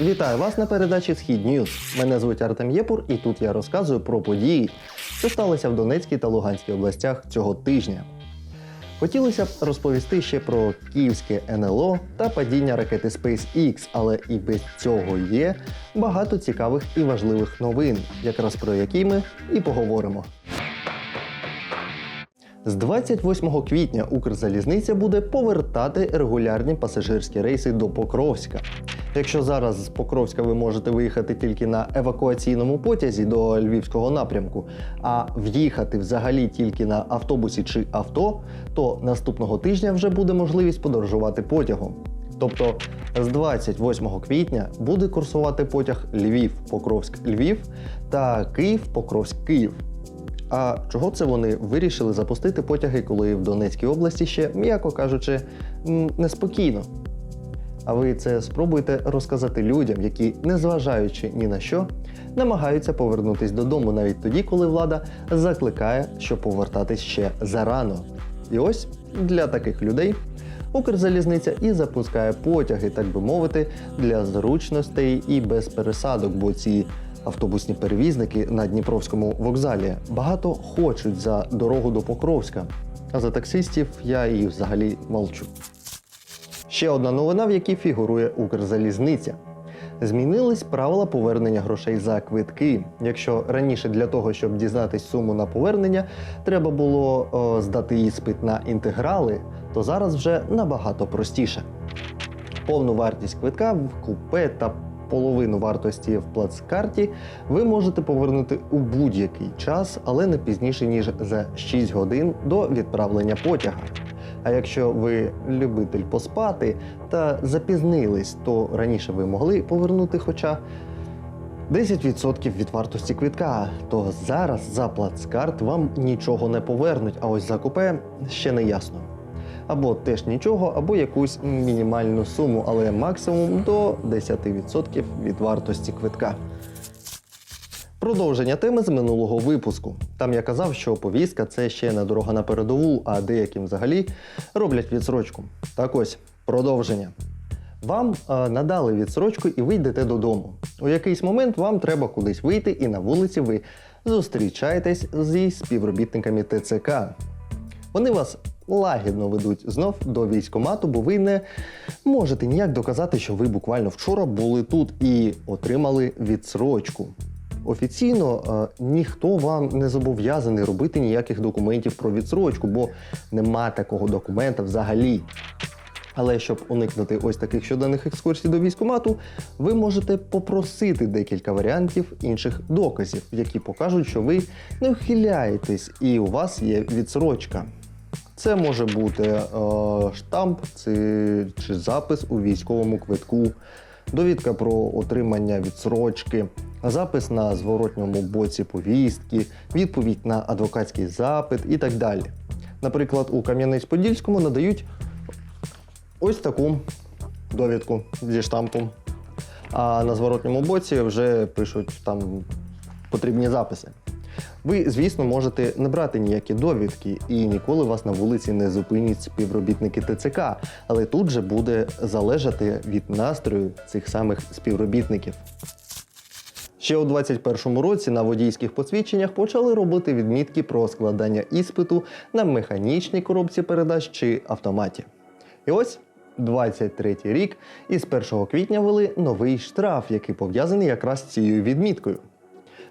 Вітаю вас на передачі Схід Ньюз. Мене звуть Артем Єпур, і тут я розказую про події, що сталися в Донецькій та Луганській областях цього тижня. Хотілося б розповісти ще про київське НЛО та падіння ракети SpaceX, але і без цього є багато цікавих і важливих новин, якраз про які ми і поговоримо. З 28 квітня Укрзалізниця буде повертати регулярні пасажирські рейси до Покровська. Якщо зараз з Покровська ви можете виїхати тільки на евакуаційному потязі до львівського напрямку, а в'їхати взагалі тільки на автобусі чи авто, то наступного тижня вже буде можливість подорожувати потягом. Тобто з 28 квітня буде курсувати потяг Львів, Покровськ, Львів та Київ, Покровськ, Київ. А чого це вони вирішили запустити потяги, коли в Донецькій області ще, м'яко кажучи, неспокійно? А ви це спробуйте розказати людям, які, незважаючи ні на що, намагаються повернутись додому навіть тоді, коли влада закликає, щоб повертатись ще зарано. І ось для таких людей Укрзалізниця і запускає потяги, так би мовити, для зручностей і без пересадок, бо ці автобусні перевізники на Дніпровському вокзалі багато хочуть за дорогу до Покровська. А за таксистів я і взагалі молчу. Ще одна новина, в якій фігурує Укрзалізниця. Змінились правила повернення грошей за квитки. Якщо раніше для того, щоб дізнатись суму на повернення, треба було о, здати іспит на інтеграли, то зараз вже набагато простіше. Повну вартість квитка в купе та половину вартості в плацкарті ви можете повернути у будь-який час, але не пізніше ніж за 6 годин до відправлення потяга. А якщо ви любитель поспати та запізнились, то раніше ви могли повернути хоча 10% від вартості квитка, то зараз за плацкарт вам нічого не повернуть, а ось за купе ще не ясно. Або теж нічого, або якусь мінімальну суму, але максимум до 10% від вартості квитка. Продовження теми з минулого випуску. Там я казав, що повістка це ще не дорога на передову, а деяким взагалі роблять відсрочку. Так ось, продовження. Вам е, надали відсрочку і ви йдете додому. У якийсь момент вам треба кудись вийти, і на вулиці ви зустрічаєтесь зі співробітниками ТЦК. Вони вас лагідно ведуть знов до військкомату, бо ви не можете ніяк доказати, що ви буквально вчора були тут і отримали відсрочку. Офіційно ніхто вам не зобов'язаний робити ніяких документів про відсрочку, бо нема такого документа взагалі. Але щоб уникнути ось таких щоденних екскурсій до військкомату, ви можете попросити декілька варіантів інших доказів, які покажуть, що ви не ухиляєтесь і у вас є відсрочка. Це може бути е, штамп чи, чи запис у військовому квитку, довідка про отримання відсрочки, запис на зворотньому боці повістки, відповідь на адвокатський запит і так далі. Наприклад, у Кам'янець-Подільському надають ось таку довідку зі штампом. А на зворотньому боці вже пишуть там потрібні записи. Ви, звісно, можете не брати ніякі довідки, і ніколи вас на вулиці не зупинять співробітники ТЦК, але тут же буде залежати від настрою цих самих співробітників. Ще у 2021 році на водійських посвідченнях почали робити відмітки про складання іспиту на механічній коробці передач чи автоматі. І ось 23 рік, і з 1 квітня ввели новий штраф, який пов'язаний якраз з цією відміткою.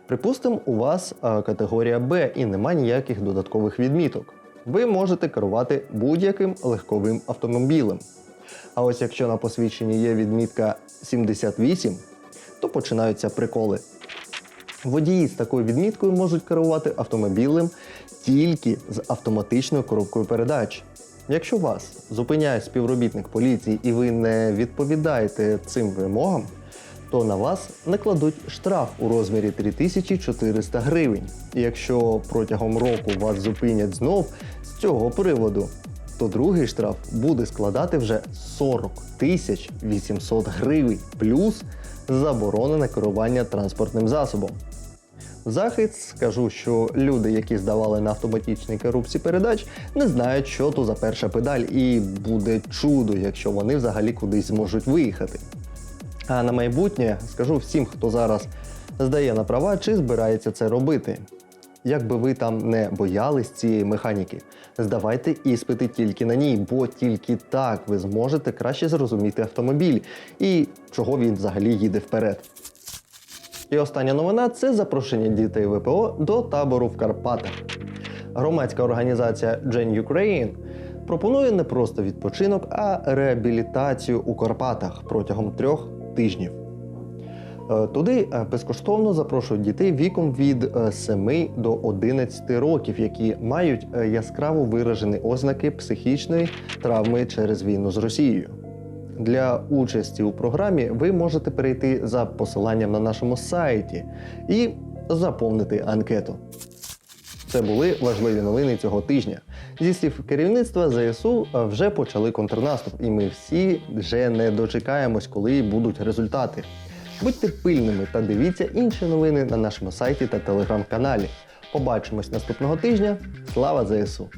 Припустимо, у вас е, категорія Б і нема ніяких додаткових відміток. Ви можете керувати будь-яким легковим автомобілем. А ось якщо на посвідченні є відмітка 78, то починаються приколи. Водії з такою відміткою можуть керувати автомобілем тільки з автоматичною коробкою передач. Якщо вас зупиняє співробітник поліції і ви не відповідаєте цим вимогам, то на вас накладуть штраф у розмірі 3400 гривень. І якщо протягом року вас зупинять знов з цього приводу, то другий штраф буде складати вже 40 тисяч 800 гривень плюс заборонене керування транспортним засобом. Захист скажу, що люди, які здавали на автоматичній коробці передач, не знають, що то за перша педаль, і буде чудо, якщо вони взагалі кудись зможуть виїхати. А на майбутнє скажу всім, хто зараз здає на права, чи збирається це робити. Як би ви там не боялись цієї механіки, здавайте іспити тільки на ній, бо тільки так ви зможете краще зрозуміти автомобіль і чого він взагалі їде вперед. І остання новина це запрошення дітей ВПО до табору в Карпатах. Громадська організація Gen Ukraine пропонує не просто відпочинок, а реабілітацію у Карпатах протягом трьох тижнів. Е, Туди е, безкоштовно запрошують дітей віком від е, 7 до 11 років, які мають е, яскраво виражені ознаки психічної травми через війну з Росією. Для участі у програмі ви можете перейти за посиланням на нашому сайті і заповнити анкету. Це були важливі новини цього тижня. Зі слів керівництва ЗСУ е, вже почали контрнаступ, і ми всі вже не дочекаємось, коли будуть результати. Будьте пильними та дивіться інші новини на нашому сайті та телеграм-каналі. Побачимось наступного тижня. Слава ЗСУ!